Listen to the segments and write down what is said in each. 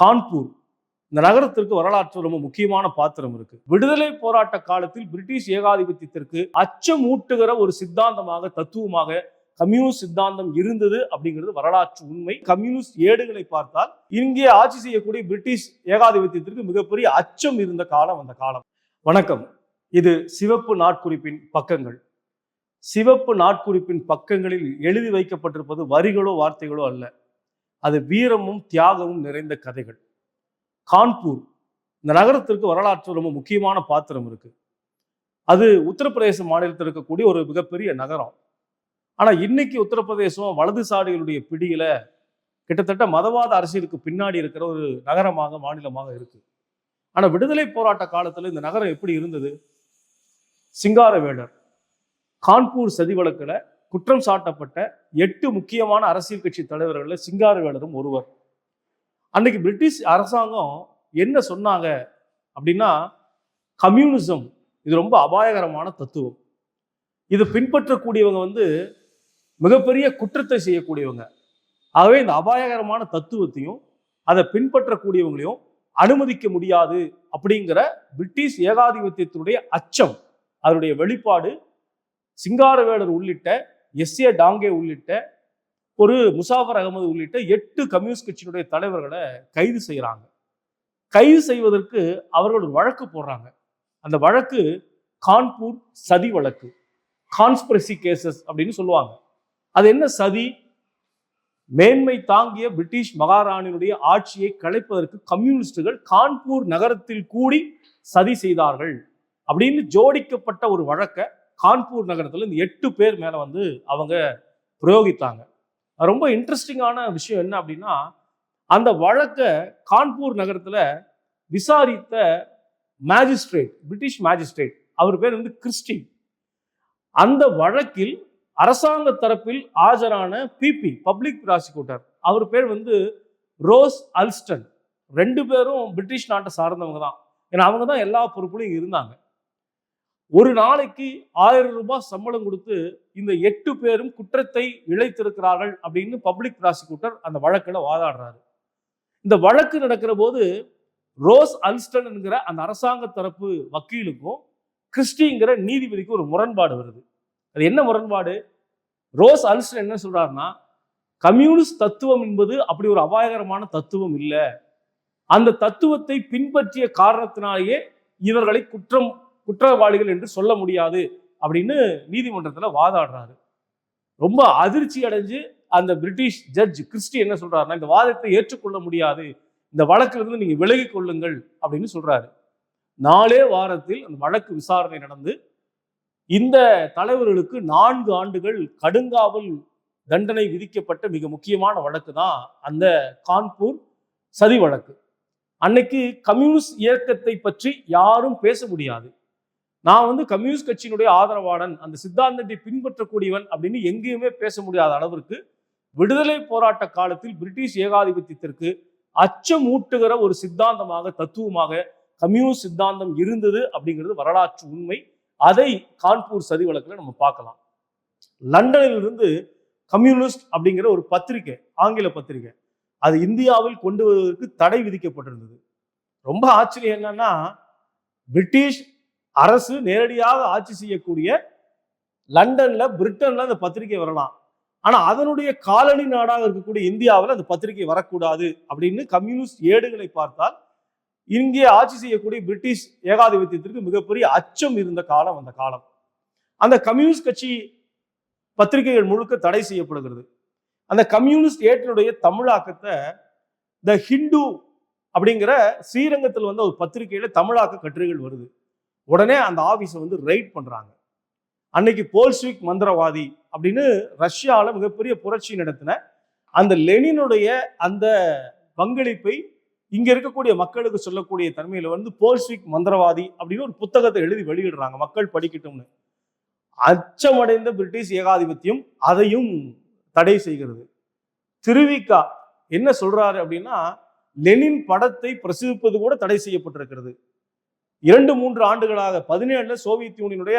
கான்பூர். இந்த நகரத்திற்கு வரலாற்று ரொம்ப முக்கியமான பாத்திரம் இருக்கு. விடுதலை போராட்ட காலத்தில் பிரிட்டிஷ் ஏகாதிபத்தியத்திற்கு அச்சமூட்டுகிற ஒரு சித்தாந்தமாக தத்துவமாக கம்யூனிஸ்ட் சித்தாந்தம் இருந்தது அப்படிங்கிறது வரலாற்று உண்மை. கம்யூனிஸ்ட் ஏடுகளை பார்த்தால் இங்கே ஆட்சி செய்யக்கூடிய பிரிட்டிஷ் ஏகாதிபத்தியத்திற்கு மிகப்பெரிய அச்சம் இருந்த காலம் அந்த காலம். வணக்கம். இது சிவப்பு நாட்குறிப்பின் பக்கங்கள். சிவப்பு நாட்குறிப்பின் பக்கங்களில் எழுதி வைக்கப்பட்டிருப்பது வரிகளோ வார்த்தைகளோ அல்ல. அது வீரமும் தியாகமும் நிறைந்த கதைகள். கான்பூர் இந்த நகரத்திற்கு வரலாற்று ரொம்ப முக்கியமான பாத்திரம் இருக்கு. அது உத்தரப்பிரதேச மாநிலத்தில் இருக்கக்கூடிய ஒரு மிகப்பெரிய நகரம். ஆனால் இன்னைக்கு உத்தரப்பிரதேசம் வலதுசாரிகளுடைய பிடியில கிட்டத்தட்ட மதவாத அரசியலுக்கு பின்னாடி இருக்கிற ஒரு நகரமாக மாநிலமாக இருக்கு. ஆனால் விடுதலை போராட்ட காலத்தில் இந்த நகரம் எப்படி இருந்தது? சிங்காரவேலர் கான்பூர் சதி வழக்கில் குற்றம் சாட்டப்பட்ட எட்டு முக்கியமான அரசியல் கட்சி தலைவர்களில் சிங்காரவேலரும் ஒருவர். அன்னைக்கு பிரிட்டிஷ் அரசாங்கம் என்ன சொன்னாங்க அப்படின்னா கம்யூனிசம் இது ரொம்ப அபாயகரமான தத்துவம். இது பின்பற்றக்கூடியவங்க வந்து மிகப்பெரிய குற்றத்தை செய்யக்கூடியவங்க. ஆகவே இந்த அபாயகரமான தத்துவத்தையும் அதை பின்பற்றக்கூடியவங்களையும் அனுமதிக்க முடியாது. அப்படிங்கிற பிரிட்டிஷ் ஏகாதிபத்தியத்தினுடைய அச்சம் அதனுடைய வெளிப்பாடு சிங்காரவேலர் உள்ளிட்ட எஸ் ஏ டாங்கே உள்ளிட்ட ஒரு முசாஃபர் அகமது உள்ளிட்ட எட்டு கம்யூனிஸ்ட் கட்சியினுடைய தலைவர்களை கைது செய்கிறாங்க கைது செய்வதற்கு அவர்கள் ஒரு வழக்கு போடுறாங்க. அந்த வழக்கு கான்பூர் சதி வழக்கு கான்ஸ்பிரசி கேசஸ் அப்படின்னு சொல்லுவாங்க. அது என்ன சதி? மேன்மை தாங்கிய பிரிட்டிஷ் மகாராணியினுடைய ஆட்சியை கலைப்பதற்கு கம்யூனிஸ்டுகள் கான்பூர் நகரத்தில் கூடி சதி செய்தார்கள் அப்படின்னு ஜோடிக்கப்பட்ட ஒரு வழக்கை கான்பூர் நகரத்தில் இந்த எட்டு பேர் மேலே வந்து அவங்க பிரயோகித்தாங்க. ரொம்ப இன்ட்ரெஸ்டிங்கான விஷயம் என்ன அப்படின்னா அந்த வழக்கை கான்பூர் நகரத்தில் விசாரித்த மேஜிஸ்ட்ரேட் பிரிட்டிஷ் மேஜிஸ்ட்ரேட் அவர் பேர் வந்து கிறிஸ்டின் அந்த வழக்கில் அரசாங்க தரப்பில் ஆஜரான பிபி பப்ளிக் ப்ராசிக்யூட்டர் அவர் பேர் வந்து ரோஸ் அல்ஸ்டன் ரெண்டு பேரும் பிரிட்டிஷ் நாட்டை சார்ந்தவங்க தான். ஏன்னா அவங்க தான் எல்லா பொறுப்புலையும் இருந்தாங்க. ஒரு நாளைக்கு ஆயிரம் ரூபாய் சம்பளம் கொடுத்து இந்த எட்டு பேரும் குற்றத்தை இழைத்திருக்கிறார்கள் அப்படின்னு பப்ளிக் ப்ராசிக்யூட்டர் அந்த வழக்கில் வாதாடுறாரு. இந்த வழக்கு நடக்கிற போது ரோஸ் அல்ஸ்டன் என்கிற அந்த அரசாங்க தரப்பு வக்கீலுக்கும் கிறிஸ்டிங்கிற நீதிபதிக்கும் ஒரு முரண்பாடு வருது. அது என்ன முரண்பாடு? ரோஸ் அல்ஸ்டன் என்ன சொல்றாருன்னா கம்யூனிஸ்ட் தத்துவம் என்பது அப்படி ஒரு அபாயகரமான தத்துவம் இல்லை. அந்த தத்துவத்தை பின்பற்றிய காரணத்தினாலேயே இவர்களை குற்றம் குற்றவாளிகள் என்று சொல்ல முடியாது அப்படின்னு நீதிமன்றத்தில் வாதாடுறாரு. ரொம்ப அதிர்ச்சி அடைஞ்சு அந்த பிரிட்டிஷ் ஜட்ஜ் கிறிஸ்டி என்ன சொல்றாருன்னா இந்த வாதத்தை ஏற்றுக்கொள்ள முடியாது இந்த வழக்கிலிருந்து நீங்க விலகி கொள்ளுங்கள் அப்படின்னு சொல்றாரு. நாலே வாரத்தில் அந்த வழக்கு விசாரணை நடந்து இந்த தலைவர்களுக்கு நான்கு ஆண்டுகள் கடுங்காவல் தண்டனை விதிக்கப்பட்ட மிக முக்கியமான வழக்கு தான் அந்த கான்பூர் சதி வழக்கு. அன்னைக்கு கம்யூனிஸ்ட் இயக்கத்தை பற்றி யாரும் பேச முடியாது. நான் வந்து கம்யூனிஸ்ட் கட்சியினுடைய ஆதரவாளன் அந்த சித்தாந்தத்தை பின்பற்றக்கூடியவன் அப்படின்னு எங்கேயுமே பேச முடியாத அளவிற்கு விடுதலை போராட்ட காலத்தில் பிரிட்டிஷ் ஏகாதிபத்தியத்திற்கு அச்சமூட்டுகிற ஒரு சித்தாந்தமாக தத்துவமாக கம்யூனிஸ்ட் சித்தாந்தம் இருந்தது அப்படிங்கிறது வரலாற்று உண்மை. அதை கான்பூர் சதி வழக்கில் நம்ம பார்க்கலாம். லண்டனில் இருந்து கம்யூனிஸ்ட் அப்படிங்கிற ஒரு பத்திரிகை ஆங்கில பத்திரிகை அது இந்தியாவில் கொண்டு வருவதற்கு தடை விதிக்கப்பட்டிருந்தது. ரொம்ப ஆச்சரியம் என்னன்னா பிரிட்டிஷ் அரசு நேரடியாக ஆட்சி செய்யக்கூடிய லண்டன்ல பிரிட்டன்ல அந்த பத்திரிகை வரலாம். ஆனா அதனுடைய காலனி நாடாக இருக்கக்கூடிய இந்தியாவில் அந்த பத்திரிகை வரக்கூடாது அப்படின்னு கம்யூனிஸ்ட் ஏடுகளை பார்த்தால் இங்கே ஆட்சி செய்யக்கூடிய பிரிட்டிஷ் ஏகாதிபத்தியத்திற்கு மிகப்பெரிய அச்சம் இருந்த காலம் அந்த காலம். அந்த கம்யூனிஸ்ட் கட்சி பத்திரிகைகள் முழுக்க தடை செய்யப்படுகிறது. அந்த கம்யூனிஸ்ட் ஏட்டினுடைய தமிழாக்கத்தை த ஹிந்து அப்படிங்கிற ஸ்ரீரங்கத்தில் வந்து ஒரு பத்திரிகையில தமிழாக்க கட்டுரைகள் வருது. உடனே அந்த ஆஃபீஸை வந்து ரைட் பண்ணுறாங்க அன்னைக்கு போல்ஸ்விக் மந்திரவாதி அப்படின்னு ரஷ்யாவில் மிகப்பெரிய புரட்சி நடத்தின அந்த லெனினுடைய அந்த பங்களிப்பை இங்கே இருக்கக்கூடிய மக்களுக்கு சொல்லக்கூடிய தன்மையில் வந்து போல்ஸ்விக் மந்திரவாதி அப்படின்னு ஒரு புத்தகத்தை எழுதி வெளியிடுறாங்க மக்கள் படிக்கட்டும்னு. அச்சமடைந்த பிரிட்டிஷ் ஏகாதிபத்தியம் அதையும் தடை செய்கிறது. திருவிக்கா என்ன சொல்றாரு அப்படின்னா லெனின் படத்தை பிரசுரிப்பது கூட தடை செய்யப்பட்டிருக்கிறது. இரண்டு மூன்று ஆண்டுகளாக பதினேழுல சோவியத் யூனியனுடைய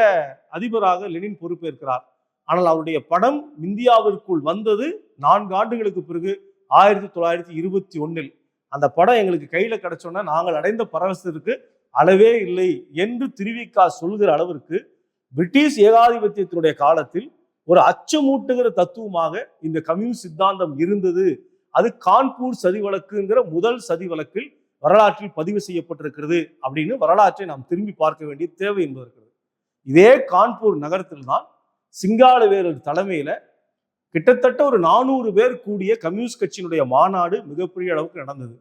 அதிபராக லெனின் பொறுப்பேற்கிறார். ஆனால் அவருடைய படம் இந்தியாவிற்குள் வந்தது நான்கு ஆண்டுகளுக்கு பிறகு ஆயிரத்தி தொள்ளாயிரத்தி இருபத்தி ஒன்னில். அந்த படம் எங்களுக்கு கையில கிடைச்சோன்னா நாங்கள் அடைந்த பரவசத்திற்கு அளவே இல்லை என்று திருவிக்கா சொல்கிற அளவிற்கு பிரிட்டிஷ் ஏகாதிபத்தியத்தினுடைய காலத்தில் ஒரு அச்சமூட்டுகிற தத்துவமாக இந்த கம்யூனிஸ்ட் சித்தாந்தம் இருந்தது. அது கான்பூர் சதி வழக்குங்கிற முதல் சதி வழக்கில் வரலாற்றில் பதிவு செய்யப்பட்டிருக்கிறது அப்படின்னு வரலாற்றை நாம் திரும்பி பார்க்க வேண்டிய தேவை என்பது இருக்கிறது இதே கான்பூர் நகரத்தில் தான் தலைமையில் தலைமையில கிட்டத்தட்ட ஒரு நானூறு பேர் கூடிய கம்யூனிஸ்ட் கட்சியினுடைய மாநாடு மிகப்பெரிய அளவுக்கு நடந்தது.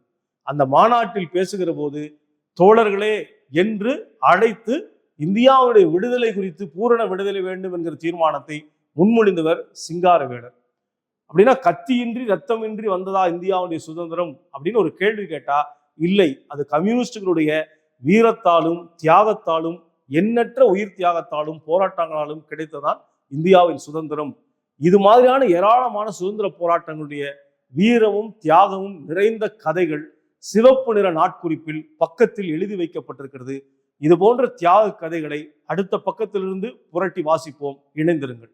அந்த மாநாட்டில் பேசுகிற போது தோழர்களே என்று அழைத்து இந்தியாவுடைய விடுதலை குறித்து பூரண விடுதலை வேண்டும் என்கிற தீர்மானத்தை முன்மொழிந்தவர் சிங்காரவேலர் அப்படின்னா கத்தியின்றி ரத்தமின்றி வந்ததா இந்தியாவுடைய சுதந்திரம் அப்படின்னு ஒரு கேள்வி கேட்டா இல்லை. அது கம்யூனிஸ்டுகளுடைய வீரத்தாலும் தியாகத்தாலும் எண்ணற்ற உயிர் தியாகத்தாலும் போராட்டங்களாலும் கிடைத்ததான் இந்தியாவின் சுதந்திரம். இது மாதிரியான ஏராளமான சுதந்திர போராட்டங்களுடைய வீரமும் தியாகமும் நிறைந்த கதைகள் சிவப்பு நிற நாட்குறிப்பில் பக்கத்தில் எழுதி வைக்கப்பட்டிருக்கிறது. இது போன்ற தியாக கதைகளை அடுத்த பக்கத்திலிருந்து புரட்டி வாசிப்போம். இணைந்திருங்கள்.